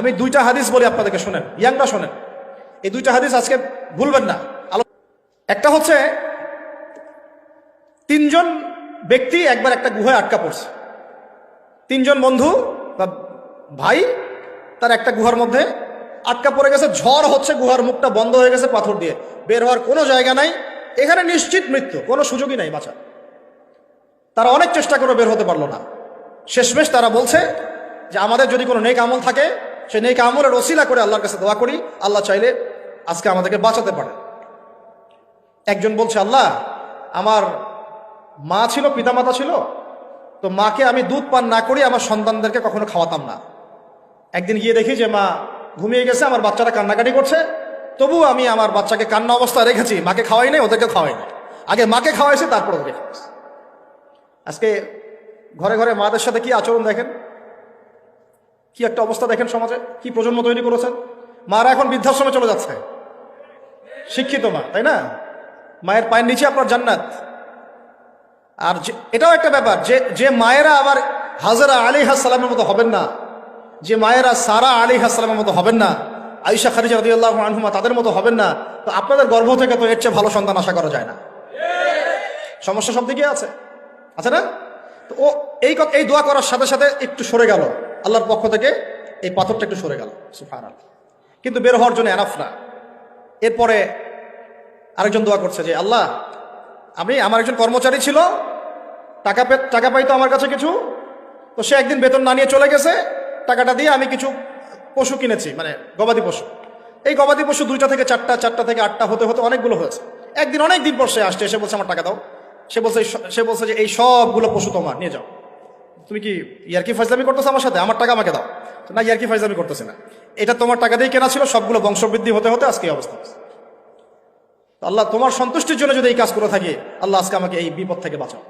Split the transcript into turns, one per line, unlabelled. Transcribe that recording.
আমি দুইটা হাদিস বলি আপনাদেরকে, শোনেন। ইয়াংরা শোনেন। এই দুইটা হাদিস আজকে ভুলবেন না। একটা হচ্ছে, তিনজন ব্যক্তি একবার একটা গুহায় আটকা পড়ছে। তিনজন বন্ধু বা ভাই, তার একটা গুহার মধ্যে আটকা পড়ে গেছে। ঝড় হচ্ছে, গুহার মুখটা বন্ধ হয়ে গেছে পাথর দিয়ে। বের হওয়ার কোনো জায়গা নাই। এখানে নিশ্চিত মৃত্যু, কোনো সুযোগই নাই বাঁচা তারা অনেক চেষ্টা করে বের হতে পারল না। শেষমেশ তারা বলছে যে, আমাদের যদি কোনো নেক আমল থাকে সেই নেক আমলের ওসিলা করে আল্লাহর কাছে দোয়া করি। আল্লাহ চাইলে আজকে আমাদেরকে বাঁচাতে পারে। একজন বলছে, আল্লাহ, আমার মা ছিল, পিতামাতা ছিল, তো মাকে আমি দুধ পান না করি আমার সন্তানদেরকে কখনো খাওয়াতাম না। একদিন গিয়ে দেখি যে মা ঘুমিয়ে গেছে, আমার বাচ্চাটা কান্নাকাটি করছে। তবু আমি আমার বাচ্চাকে কান্না অবস্থায় রেখেছি, মাকে খাওয়াই নাই, ওদেরকে খাওয়াই নাই। আগে মাকে খাওয়াইছে, তারপর ওদেরকে খাওয়াইছে। আজকে ঘরে ঘরে মাদের সাথে কি আচরণ দেখেন? কি একটা অবস্থা দেখেন সমাজে? কি প্রজন্ম তৈরি করেছেন? মারা এখন বৃদ্ধাশ্রমে চলে যাচ্ছে। শিক্ষিত মা, তাই না? মায়ের পায়ের নিচে আপনার জান্নাত। আর এটাও একটা ব্যাপার, যে যে মায়েরা আবার হাজারা আলী হাসালামের মতো হবেন না, যে মায়েরা সারা আলী হাসালামের মতো হবেন না আইসা খারিজা রদিয়াল্লাহ আনহুমা তাদের মতো হবেন না, তো আপনাদের গর্ভ থেকে তো এর চেয়ে ভালো সন্তান আশা করা যায় না। সমস্যা সব দিকে আছে। আছে না? তো ও এই এই দোয়া করার সাথে সাথে একটু সরে গেল। আল্লাহর পক্ষ থেকে এই পাথরটা একটু সরে গেল সুফান কিন্তু বের হওয়ার জন্য এনাফ না। এরপরে আরেকজন দোয়া করছে যে, আল্লাহ, আমি, আমার একজন কর্মচারী ছিল, টাকা পে, টাকা পাইতো আমার কাছে কিছু, তো সে একদিন বেতন না নিয়ে চলে গেছে, টাকাটা দিয়ে আমি কিছু পশু কিনেছি মানে গবাদি পশু। এই গবাদি পশু দুইটা থেকে চারটা চারটা থেকে আটটা হতে হতে অনেকগুলো হয়েছে। একদিন অনেক দিন পর সে আসছে এসে বলছে, আমার টাকা দাও। সে বলছে সে বলছে যে, এই সবগুলো পশু তোমার, নিয়ে যাও। তুমি কি ইয়ারকি ফাইজলামি করতেছো আমার সাথে? আমার টাকা আমাকে দাও। না, ইয়ারকি ফাইজলামি করতেছে না। এটা তোমার টাকা দিয়ে কেনা ছিল, সবগুলো বংশবৃদ্ধি হতে হতে আজকে এই অবস্থা আল্লাহ, তোমার সন্তুষ্টির জন্য যদি এই কাজ করে থাকে, আল্লাহ আজকে আমাকে এই বিপদ থেকে বাঁচাও।